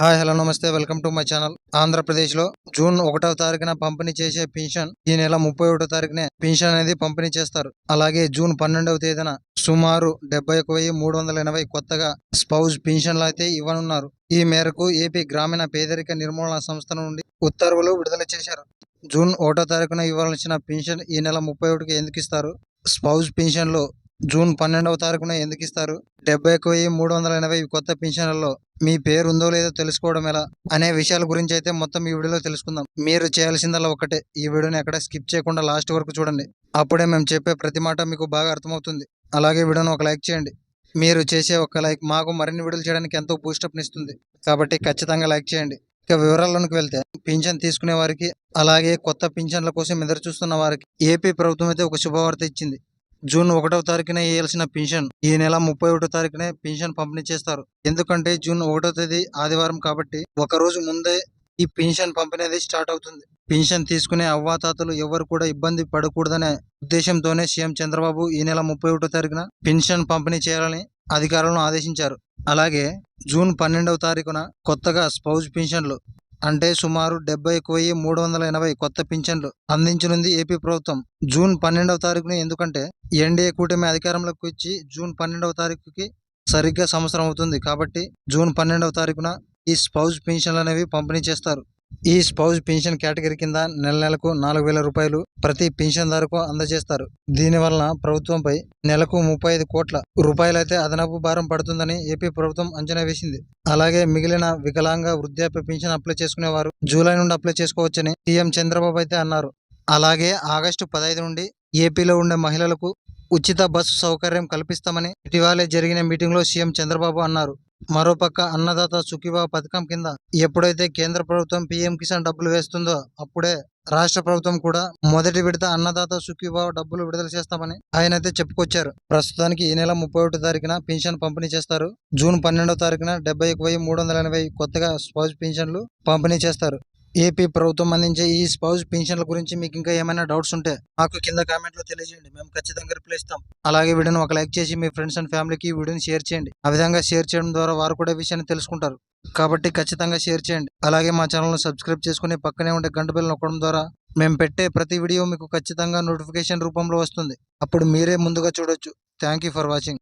Hi hello నమస్తే welcome to my channel. ఆంధ్రప్రదేశ్లో June ఒకటవ తారీఖున పంపిణీ చేసే పెన్షన్ ఈ నెల ముప్పై ఒకటో తారీఖునే పెన్షన్ అనేది పంపిణీ చేస్తారు. అలాగే జూన్ పన్నెండవ తేదీన సుమారు డెబ్బై ఒక వెయ్యి మూడు వందల ఎనభై కొత్తగా స్పౌజ్ పెన్షన్లు అయితే ఇవ్వనున్నారు. ఈ మేరకు ఏపీ గ్రామీణ పేదరిక నిర్మూలన సంస్థ నుండి ఉత్తర్వులు విడుదల చేశారు. జూన్ ఒకటో తారీఖున ఇవ్వాల్సిన పెన్షన్ ఈ నెల ముప్పై ఒకటికి ఎందుకు ఇస్తారు? స్పౌజ్ పెన్షన్లో జూన్ పన్నెండవ తారీఖున ఎందుకు ఇస్తారు డెబ్బై ఒక వెయ్యి మూడు వందల ఎనభై కొత్త పెన్షన్లలో మీ పేరు ఉందో లేదో తెలుసుకోవడం ఎలా? అనే విషయాల గురించి అయితే మొత్తం ఈ వీడియోలో తెలుసుకుందాం. మీరు చేయాల్సిందల్లా ఒకటే ఈ వీడియోని ఎక్కడ స్కిప్ చేయకుండా లాస్ట్ వరకు చూడండి. అప్పుడే మేము చెప్పే ప్రతి మాట మీకు బాగా అర్థమవుతుంది. అలాగే వీడియోను ఒక లైక్ చేయండి. మీరు చేసే ఒక లైక్ మాకు మరిన్ని వీడియోలు చేయడానికి ఎంతో బూస్టప్ ఇస్తుంది. కాబట్టి ఖచ్చితంగా లైక్ చేయండి. ఇక వివరాల్లోకి వెళ్తే పింఛన్ తీసుకునే వారికి అలాగే కొత్త పింఛన్ల కోసం ఎదురు చూస్తున్న వారికి ఏపీ ప్రభుత్వం అయితే ఒక శుభవార్త ఇచ్చింది. జూన్ ఒకటవ తారీఖున వేయాల్సిన పెన్షన్ ఈ నెల ముప్పై ఒకటో తారీఖునే పెన్షన్ పంపిణీ చేస్తారు. ఎందుకంటే జూన్ ఒకటో తేదీ ఆదివారం కాబట్టి ఒక రోజు ముందే ఈ పెన్షన్ పంపిణీ అనేది స్టార్ట్ అవుతుంది. పెన్షన్ తీసుకునే అవ్వాతాతలు ఎవరు కూడా ఇబ్బంది పడకూడదనే ఉద్దేశంతోనే సీఎం చంద్రబాబు ఈ నెల ముప్పై ఒకటో తారీఖున పెన్షన్ పంపిణీ చేయాలని అధికారులను ఆదేశించారు. అలాగే జూన్ పన్నెండవ తారీఖున కొత్తగా స్పౌజ్ పెన్షన్లు అంటే సుమారు డెబ్బై ఒక వెయ్యి మూడు వందల ఎనభై కొత్త పింఛన్లు అందించనుంది ఏపీ ప్రభుత్వం. జూన్ పన్నెండవ తారీఖున ఎందుకంటే ఎన్డీఏ కూటమి అధికారంలోకి వచ్చి జూన్ పన్నెండవ తారీఖుకి సరిగ్గా సంవత్సరం అవుతుంది కాబట్టి జూన్ పన్నెండవ తారీఖున ఈ స్పౌజ్ పెన్షన్లు అనేవి పంపిణీ చేస్తారు. ఈ స్పౌజ్ పెన్షన్ కేటగిరీ కింద నెల నెలకు నాలుగు వేల రూపాయలు ప్రతి పెన్షన్దారుకు అందజేస్తారు. దీని వలన ప్రభుత్వంపై నెలకు ముప్పై ఐదు కోట్ల రూపాయలైతే అదనపు భారం పడుతుందని ఏపీ ప్రభుత్వం అంచనా వేసింది. అలాగే మిగిలిన వికలాంగ వృద్ధాప్య పెన్షన్ అప్లై చేసుకునే వారు జూలై నుండి అప్లై చేసుకోవచ్చని సీఎం చంద్రబాబు అయితే అన్నారు. అలాగే ఆగస్టు పదహైదు నుండి ఏపీలో ఉండే మహిళలకు ఉచిత బస్సు సౌకర్యం కల్పిస్తామని ఇటీవలే జరిగిన మీటింగ్లో సీఎం చంద్రబాబు అన్నారు. మరోపక్క అన్నదాత సుఖీభావ పథకం కింద ఎప్పుడైతే కేంద్ర ప్రభుత్వం పీఎం కిసాన్ డబ్బులు వేస్తుందో అప్పుడే రాష్ట్ర ప్రభుత్వం కూడా మొదటి విడత అన్నదాత సుఖీభావ డబ్బులు విడుదల చేస్తామని ఆయన అయితే చెప్పుకొచ్చారు. ప్రస్తుతానికి ఈ నెల ముప్పై ఒకటి తారీఖున పెన్షన్ పంపిణీ చేస్తారు. జూన్ పన్నెండో తారీఖున డెబ్బై ఒక వెయ్యి మూడు వందల ఎనభై కొత్తగా స్పౌజ్ పెన్షన్లు పంపిణీ చేస్తారు. ఏపీ ప్రభుత్వం అందించే ఈ స్పౌజ్ పెన్షన్ల గురించి మీకు ఇంకా ఏమైనా డౌట్స్ ఉంటే మాకు కింద కామెంట్లో తెలియజేయండి. మేము ఖచ్చితంగా రిప్లై ఇస్తాం. అలాగే వీడియోని ఒక లైక్ చేసి మీ ఫ్రెండ్స్ అండ్ ఫ్యామిలీకి ఈ వీడియోని షేర్ చేయండి. ఆ విధంగా షేర్ చేయడం ద్వారా వారు కూడా విషయాన్ని తెలుసుకుంటారు. కాబట్టి ఖచ్చితంగా షేర్ చేయండి. అలాగే మా ఛానల్ను సబ్స్క్రైబ్ చేసుకుని పక్కనే ఉండే గంట బిల్ నొక్కడం ద్వారా మేము పెట్టే ప్రతి వీడియో మీకు ఖచ్చితంగా నోటిఫికేషన్ రూపంలో వస్తుంది. అప్పుడు మీరే ముందుగా చూడొచ్చు. Thank you for watching.